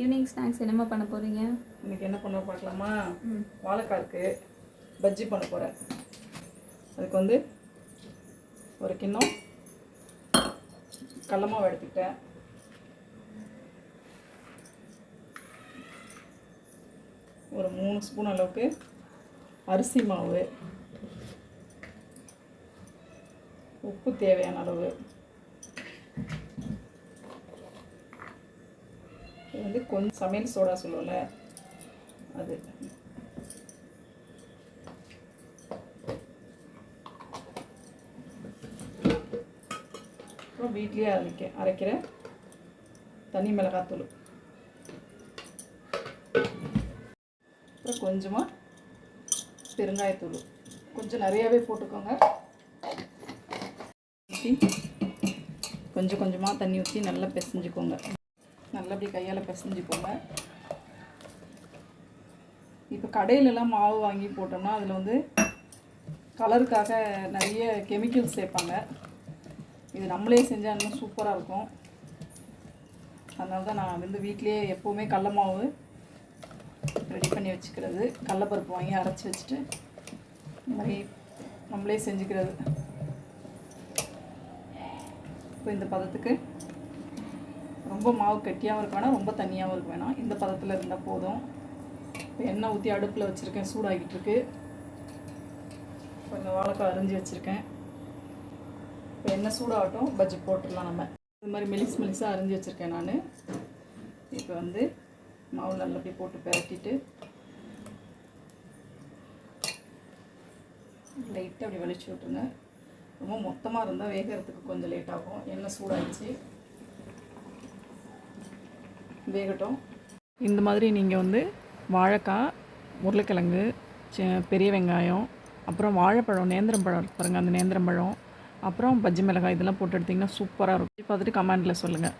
Evening snacks என்னம்மா பண்ண போகிறீங்க இன்னைக்கு என்ன பண்ண பார்க்கலாமா? வாழைக்காய் இருக்கு பஜ்ஜி பண்ண போகிறேன் அதுக்கு வந்து ஒரு கிண்ணம் கடல மாவு எடுத்துக்கிட்டேன். ஒரு மூணு ஸ்பூன் அளவுக்கு அரிசி மாவு. உப்பு தேவையான அளவு. இது வந்து கொஞ்சம் சமையல் சோடா சொல்லுவோம்ல அது. அப்புறம் வீட்லேயே அரைக்க அரைக்கிற தனி மிளகாத்தூள். அப்புறம் கொஞ்சமாக பெருங்காயத்தூள். கொஞ்சம் நிறையாவே போட்டுக்கோங்க. ஊற்றி கொஞ்சம் கொஞ்சமாக தண்ணி ஊற்றி நல்லா பிசைஞ்சுக்கோங்க. நல்லா அப்படி கையால் பிசைஞ்சுக்கோங்க. இப்போ கடையிலலாம் மாவு வாங்கி போட்டோம்னா அதில் வந்து கலருக்காக நிறைய கெமிக்கல்ஸ் சேர்ப்பாங்க. இது நம்மளே செஞ்சால் இன்னும் சூப்பராக இருக்கும். அதனால தான் நான் வந்து வீட்லேயே எப்போவுமே கடல மாவு ரெடி பண்ணி வச்சுக்கிறது. கடலப்பருப்பு வாங்கி அரைச்சி வச்சுட்டு இந்த மாதிரி நம்மளே செஞ்சுக்கிறது. இப்போ இந்த பதத்துக்கு ரொம்ப மாவு கட்டியாகவும் இருக்க வேணாம் ரொம்ப தண்ணியாகவும் இருக்க வேணாம். இந்த பதத்தில் இருந்தால் போதும். இப்போ எண்ணெய் ஊற்றி அடுப்பில் வச்சுருக்கேன் சூடாகிட்டு இருக்கு கொஞ்சம் வாழைக்காய் அரிஞ்சு வச்சுருக்கேன். இப்போ எண்ணெய் சூடாகட்டும் பஜ்ஜி போட்டுடலாம் நம்ம. இது மாதிரி மெலிஸ் மெலிஸாக அரிஞ்சு வச்சுருக்கேன் நான். இப்போ வந்து மாவு நல்லா அப்படி போட்டு பிரட்டிட்டு லைட்டாக அப்படி வலிச்சு விட்ருங்க ரொம்ப மொத்தமாக இருந்தால் வேகிறதுக்கு கொஞ்சம் லேட் ஆகும். எண்ணெய் சூடாகிடுச்சு வேகட்டும். இந்த மாதிரி நீங்கள் வந்து வாழைக்காய் உருளைக்கிழங்கு பெரிய வெங்காயம் அப்புறம் வாழைப்பழம் நேந்திரம் பழம் இருக்கு பாருங்கள் அந்த நேந்திரம் பழம் அப்புறம் பஜ்ஜி மிளகாய் இதெல்லாம் போட்டு எடுத்திங்கன்னா சூப்பராக இருக்கும். பார்த்துட்டு கமெண்டில் சொல்லுங்கள்